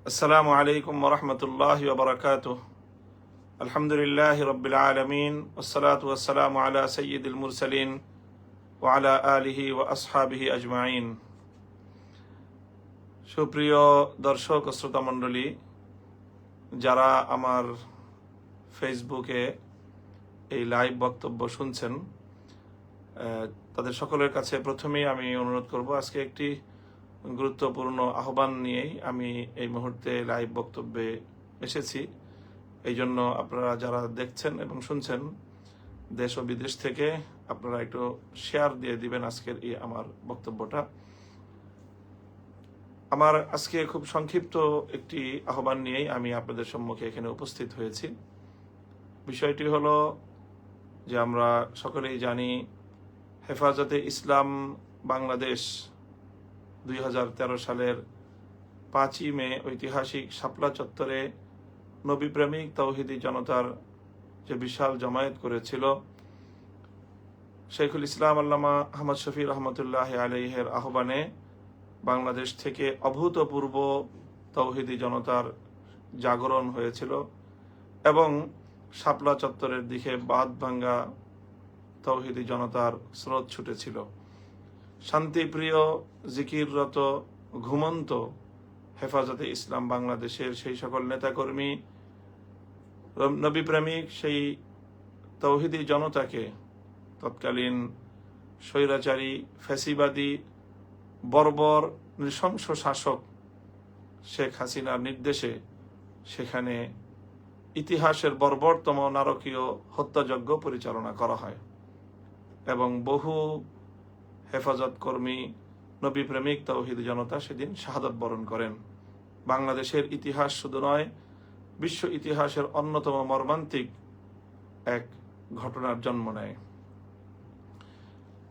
السلام عليكم ورحمة الله وبركاته الحمد لله رب العالمين والصلاة والسلام على سيد المرسلين وعلى آله وأصحابه أجمعين সুপ্রিয় দর্শক ও শ্রোতা মণ্ডলী যারা আমার ফেসবুকে এই লাইভ বক্তব্য শুনছেন আহ, তাদের সকলের কাছে প্রথমেই আমি অনুরোধ করব আজকে একটি গুরুত্বপূর্ণ আহ্বান নিয়েই আমি এই মুহূর্তে লাইভ বক্তব্যে এসেছি। এই জন্য আপনারা যারা দেখছেন এবং শুনছেন, দেশ ও বিদেশ থেকে আপনারা একটু শেয়ার দিয়ে দিবেন আজকের এই আমার বক্তব্যটা। আমার আজকে খুব সংক্ষিপ্ত একটি আহ্বান নিয়েই আমি আপনাদের সম্মুখে এখানে উপস্থিত হয়েছি। বিষয়টি হলো যে আমরা সকলেই জানি, হেফাজতে ইসলাম বাংলাদেশ দুই হাজার তেরো সালের পাঁচই মে ঐতিহাসিক শাপলা চত্বরে নবী প্রেমিক তৌহিদি জনতার যে বিশাল জমায়েত করেছিল, শেখুল ইসলাম আল্লামা আহমদ শফি রহমতুল্লাহ আলহের আহ্বানে বাংলাদেশ থেকে অভূতপূর্ব তৌহিদি জনতার জাগরণ হয়েছিল এবং শাপলা চত্বরের দিকে বাদ ভাঙ্গা তৌহিদি জনতার স্রোত ছুটেছিল। শান্তিপ্রিয়, জিকিররত, ঘুমন্ত হেফাজতে ইসলাম বাংলাদেশের সেই সকল নেতাকর্মী, নবী প্রেমিক, সেই তৌহিদি জনতাকে তৎকালীন স্বৈরাচারী, ফ্যাসিবাদী, বর্বর, নৃশংস শাসক শেখ হাসিনার নির্দেশে সেখানে ইতিহাসের বর্বরতম নারকীয় হত্যাযজ্ঞ পরিচালনা করা হয়। এবং বহু হেফাজত কর্মী, নবী প্রেমিক তৌহিদ জনতা সেদিন শাহাদত বরণ করেন। বাংলাদেশের ইতিহাস শুধু নয়, বিশ্ব ইতিহাসের অন্যতম মর্মান্তিক এক ঘটনার জন্ম নেয়।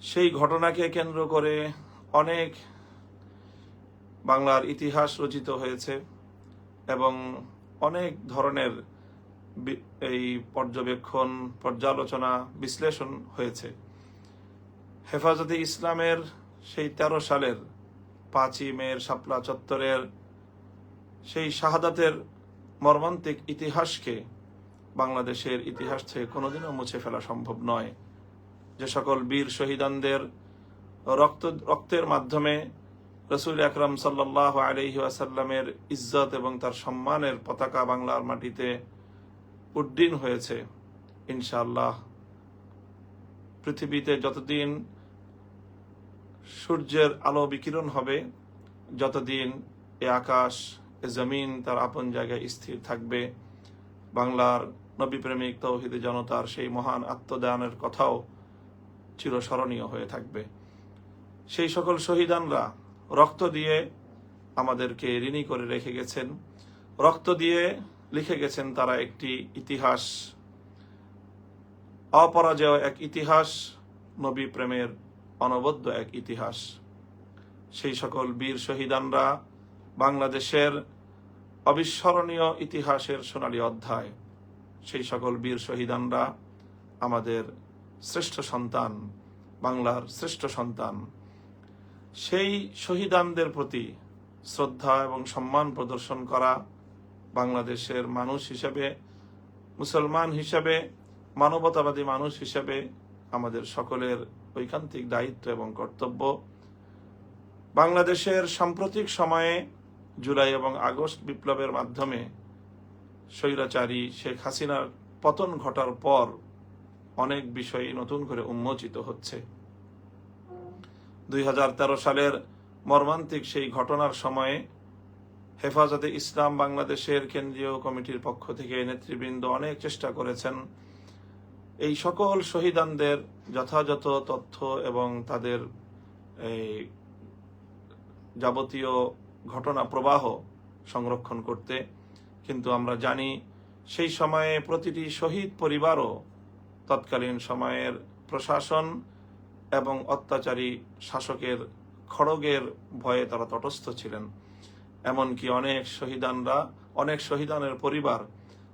সেই ঘটনাকে কেন্দ্র করে অনেক বাংলার ইতিহাস রচিত হয়েছে এবং অনেক ধরনের এই পর্যবেক্ষণ, পর্যালোচনা, বিশ্লেষণ হয়েছে। হেফাজতে ইসলামের সেই তেরো সালের পাঁচই মেয়ের শাপলা চত্বরের সেই শাহাদাতের মর্মান্তিক ইতিহাসকে বাংলাদেশের ইতিহাস থেকে কোনোদিনও মুছে ফেলা সম্ভব নয়। যে সকল বীর শহীদানদের রক্ত, রক্তের মাধ্যমে রসুল আকরম সাল্লাহ আলহি আসাল্লামের ইজ্জত এবং তার সম্মানের পতাকা বাংলার মাটিতে উড্ডীন হয়েছে। ইনশাআল্লাহ পৃথিবীতে যতদিন সূর্যের আলো বিকিরণ হবে যতদিন এ আকাশ, এ জমিন তার আপন জায়গায় স্থির থাকবে। বাংলার নবী প্রেমিক তৌহিদে জনতার সেই মহান আত্মদানের কথাও চিরস্মরণীয় হয়ে থাকবে। সেই সকল শহীদানরা রক্ত দিয়ে আমাদেরকে ঋণী করে রেখে গেছেন। রক্ত দিয়ে লিখে গেছেন তারা একটি ইতিহাস। অপরাজয় এক ইতিহাস নবী প্রেমের অনবদ্য এক ইতিহাস। সেই সকল বীর শহীদানরা বাংলাদেশের অবিস্মরণীয় ইতিহাসের সোনালী অধ্যায়। সেই সকল বীর শহীদানরা আমাদের শ্রেষ্ঠ সন্তান, বাংলার শ্রেষ্ঠ সন্তান। সেই শহীদানদের প্রতি শ্রদ্ধা এবং সম্মান প্রদর্শন করা বাংলাদেশের মানুষ হিসেবে, মুসলমান হিসেবে, মানবতাবাদী মানুষ হিসেবে আমাদের সকলের ঐকান্তিক দায়িত্ব এবং কর্তব্য। বাংলাদেশের সাম্প্রতিক সময়ে জুলাই এবং আগস্ট বিপ্লবের মাধ্যমে স্বৈরাচারী শেখ হাসিনার পতন ঘটার পর অনেক বিষয় নতুন করে উন্মোচিত হচ্ছে। দুই হাজার তেরো সালের মর্মান্তিক সেই ঘটনার সময়ে হেফাজতে ইসলাম বাংলাদেশের কেন্দ্রীয় কমিটির পক্ষ থেকে নেতৃবৃন্দ অনেক চেষ্টা করেছেন এই সকল শহীদানদের যথাযথ তথ্য এবং তাদের এই যাবতীয় ঘটনা প্রবাহ সংরক্ষণ করতে, কিন্তু আমরা জানি সেই সময়ে প্রতিটি শহীদ পরিবারও তৎকালীন সময়ের প্রশাসন এবং অত্যাচারী শাসকের খড়গের ভয়ে তারা তটস্থ ছিলেন। এমনকি অনেক শহীদানরা, অনেক শহীদানের পরিবার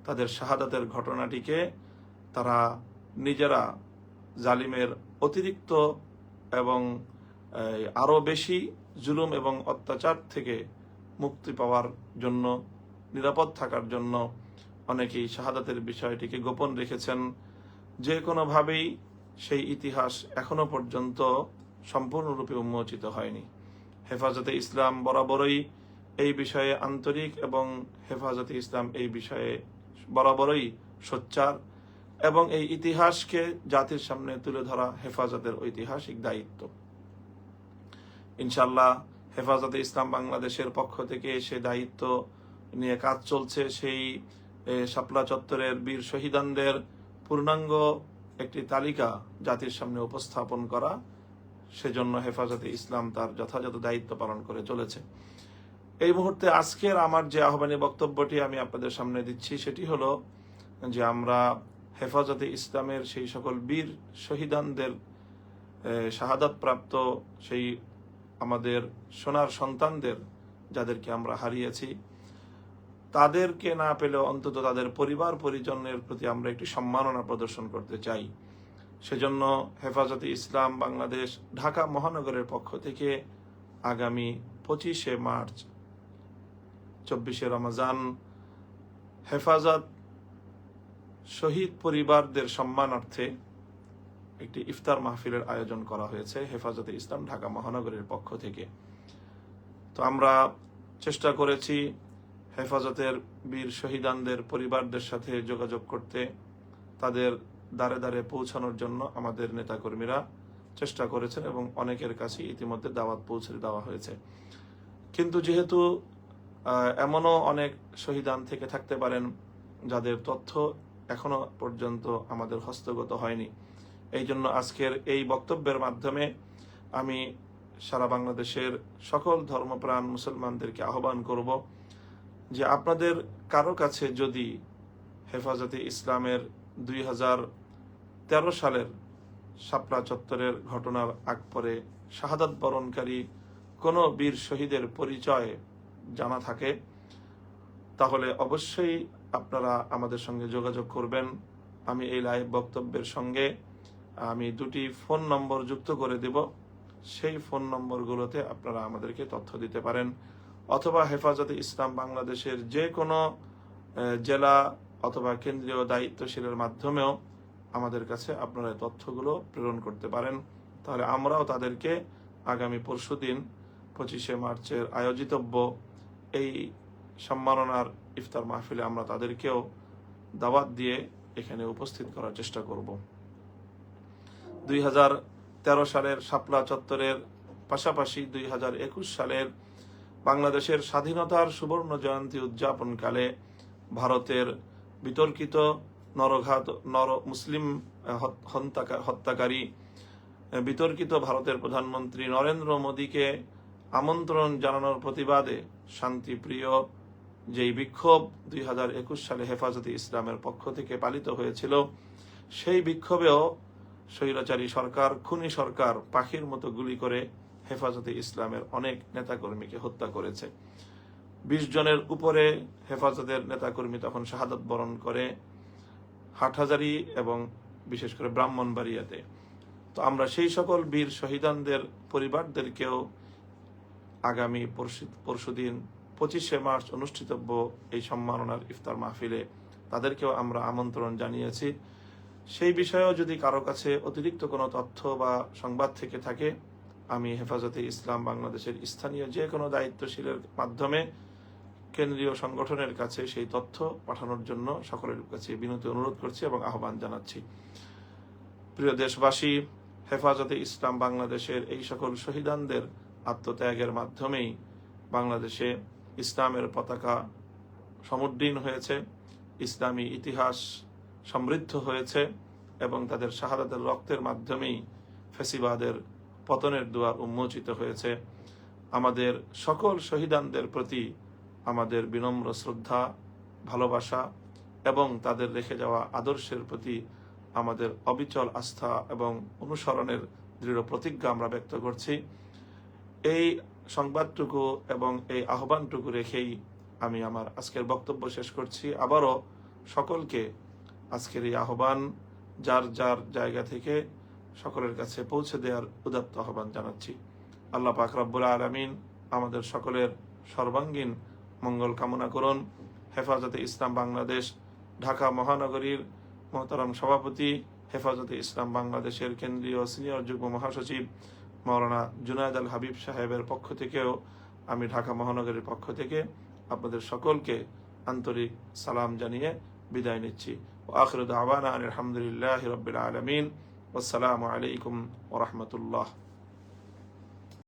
তাদের শাহাদাতের ঘটনাটিকে তারা নিজেরা জালিমের অতিরিক্ত এবং এই, আরও বেশি জুলুম এবং অত্যাচার থেকে মুক্তি পাওয়ার জন্য নিরাপদ থাকার জন্য অনেকেই শাহাদাতের বিষয়টিকে গোপন রেখেছেন। যে কোনোভাবেই সেই ইতিহাস এখনও পর্যন্ত সম্পূর্ণরূপে উন্মোচিত হয়নি। হেফাজতে ইসলাম বরাবরই এই বিষয়ে আন্তরিক এবং হেফাজতে ইসলাম এই বিষয়ে বরাবরই সোচ্চার। এবং এই ইতিহাসকে জাতির সামনে তুলে ধরা হেফাজতের ঐতিহাসিক দায়িত্ব। ইনশাল্লাহ হেফাজতে ইসলাম বাংলাদেশের পক্ষ থেকে সে দায়িত্ব নিয়ে কাজ চলছে। সেই শাপলা চত্বরের বীর শহীদানদের পূর্ণাঙ্গ একটি তালিকা জাতির সামনে উপস্থাপন করা, সেজন্য হেফাজতে ইসলাম তার যথাযথ দায়িত্ব পালন করে চলেছে। এই মুহূর্তে আজকের আমার যে আহ্বানী বক্তব্যটি আমি আপনাদের সামনে দিচ্ছি, সেটি হলো যে আমরা হেফাজতে ইসলামের সেই সকল বীর শহীদানদের শাহাদাত প্রাপ্ত সেই আমাদের সোনার সন্তানদের যাদেরকে আমরা হারিয়েছি, তাদেরকে না পেলেও অন্তত তাদের পরিবার পরিজনের প্রতি আমরা একটি সম্মাননা প্রদর্শন করতে চাই। সেজন্য হেফাজতে ইসলাম বাংলাদেশ ঢাকা মহানগরের পক্ষ থেকে আগামী পঁচিশে মার্চ, চব্বিশে রমজান হেফাজত শহীদ পরিবারদের সম্মানার্থে একটি ইফতার মাহফিলের আয়োজন করা হয়েছে হেফাজতে ইসলাম ঢাকা মহানগরের পক্ষ থেকে। তো আমরা চেষ্টা করেছি হেফাজতের বীর শহীদানদের পরিবারদের সাথে যোগাযোগ করতে, তাদের দ্বারে দ্বারে পৌঁছানোর জন্য আমাদের নেতাকর্মীরা চেষ্টা করেছেন এবং অনেকের কাছে ইতিমধ্যে দাওয়াত পৌঁছে দেওয়া হয়েছে। কিন্তু যেহেতু এমনও অনেক শহীদান থেকে থাকতে পারেন যাদের তথ্য এখনও পর্যন্ত আমাদের হস্তগত হয়নি। এই জন্য আজকের এই বক্তব্যের মাধ্যমে আমি সারা বাংলাদেশের সকল ধর্মপ্রাণ মুসলমানদেরকে আহ্বান করব যে আপনাদের কারও কাছে যদি হেফাজতে ইসলামের দুই হাজার তেরো সালের শাপলা চত্বরের ঘটনার আগ পরে শাহাদাত বরণকারী কোনো বীর শহীদের পরিচয় জানা থাকে, তাহলে অবশ্যই আপনারা আমাদের সঙ্গে যোগাযোগ করবেন। আমি এই লাইভ বক্তব্যের সঙ্গে, আমি দুটি ফোন নম্বর যুক্ত করে দেব। সেই ফোন নম্বরগুলোতে আপনারা আমাদেরকে তথ্য দিতে পারেন। অথবা হেফাজতে ইসলাম বাংলাদেশের যে কোনো জেলা অথবা কেন্দ্রীয় দায়িত্বশীলের মাধ্যমেও আমাদের কাছে আপনারা তথ্যগুলো প্রেরণ করতে পারেন। তাহলে আমরাও তাদেরকে আগামী পরশুদিন পঁচিশে মার্চের আয়োজিতব্য এই সম্মাননার ইফতার মাহফিলে আমরা তাদেরকেও দাওয়াত দিয়ে এখানে উপস্থিত করার চেষ্টা করব। দুই হাজার তেরো সালের শাপলা চত্বরের পাশাপাশি দুই হাজার একুশ সালের বাংলাদেশের স্বাধীনতার সুবর্ণ জয়ন্তী উদযাপনকালে ভারতের বিতর্কিত নরঘাত, নর মুসলিম হত্যাকারী, বিতর্কিত ভারতের প্রধানমন্ত্রী নরেন্দ্র মোদীকে আমন্ত্রণ জানানোর প্রতিবাদে শান্তিপ্রিয় যেই বিক্ষোভ দুই হাজার একুশ সালে হেফাজতে ইসলামের পক্ষ থেকে পালিত হয়েছিল, সেই বিক্ষোভেও স্বৈরাচারী সরকার, খুনি সরকার পাখির মতো গুলি করে হেফাজতে ইসলামের অনেক নেতাকর্মীকে হত্যা করেছে। বিশ জনের উপরে হেফাজতের নেতাকর্মী তখন শাহাদত বরণ করে হাটহাজারি এবং বিশেষ করে ব্রাহ্মণবাড়িয়াতে। তো আমরা সেই সকল বীর শহীদানদের পরিবারদেরকেও আগামী পরশু- পরশুদিন পঁচিশে মার্চ অনুষ্ঠিতব্য এই সম্মাননার ইফতার মাহফিলে তাদেরকেও আমরা আমন্ত্রণ জানিয়েছি। সেই বিষয়েও যদি কারও কাছে অতিরিক্ত কোনো তথ্য বা সংবাদ থেকে থাকে, আমি হেফাজতে ইসলাম বাংলাদেশের স্থানীয় যে কোনো দায়িত্বশীলের মাধ্যমে কেন্দ্রীয় সংগঠনের কাছে সেই তথ্য পাঠানোর জন্য সকলের কাছে বিনতি অনুরোধ করছি এবং আহ্বান জানাচ্ছি। প্রিয় দেশবাসী, হেফাজতে ইসলাম বাংলাদেশের এই সকল শহীদানদের আত্মত্যাগের মাধ্যমেই বাংলাদেশে ইসলামের পতাকা সমুদ্রীন হয়েছে, ইসলামী ইতিহাস সমৃদ্ধ হয়েছে এবং তাদের শাহাদাতের রক্তের মাধ্যমেই ফেসিবাদের পতনের দুয়ার উন্মোচিত হয়েছে। আমাদের সকল শহীদানদের প্রতি আমাদের বিনম্র শ্রদ্ধা, ভালোবাসা এবং তাদের রেখে যাওয়া আদর্শের প্রতি আমাদের অবিচল আস্থা এবং অনুসরণের দৃঢ় প্রতিজ্ঞা আমরা ব্যক্ত করছি। এই সংবাদটুকু এবং এই আহ্বানটুকু রেখেই আমি আমার আজকের বক্তব্য শেষ করছি। আবারও সকলকে আজকের এই আহ্বান, যার যার জায়গা থেকে সকলের কাছে পৌঁছে দেওয়ার উদাত্ত আহ্বান জানাচ্ছি। আল্লাহ পাক আলমিন আমাদের সকলের সর্বাঙ্গীন মঙ্গল কামনা করুন। হেফাজতে ইসলাম বাংলাদেশ, ঢাকা মহানগরীর মহতারাম সভাপতি, হেফাজতে ইসলাম বাংলাদেশের কেন্দ্রীয় সিনিয়র যুগ্ম মহাসচিব মাওলানা জুনায়দ আল হাবিব সাহেবের পক্ষ থেকেও আমি ঢাকা মহানগরের পক্ষ থেকে আপনাদের সকলকে আন্তরিক সালাম জানিয়ে বিদায় নিচ্ছি। আখরুদ আবানা আলহামদুলিল্লাহ রবিল আলমিন। আসসালামু আলাইকুম ওরহমতুল্লাহ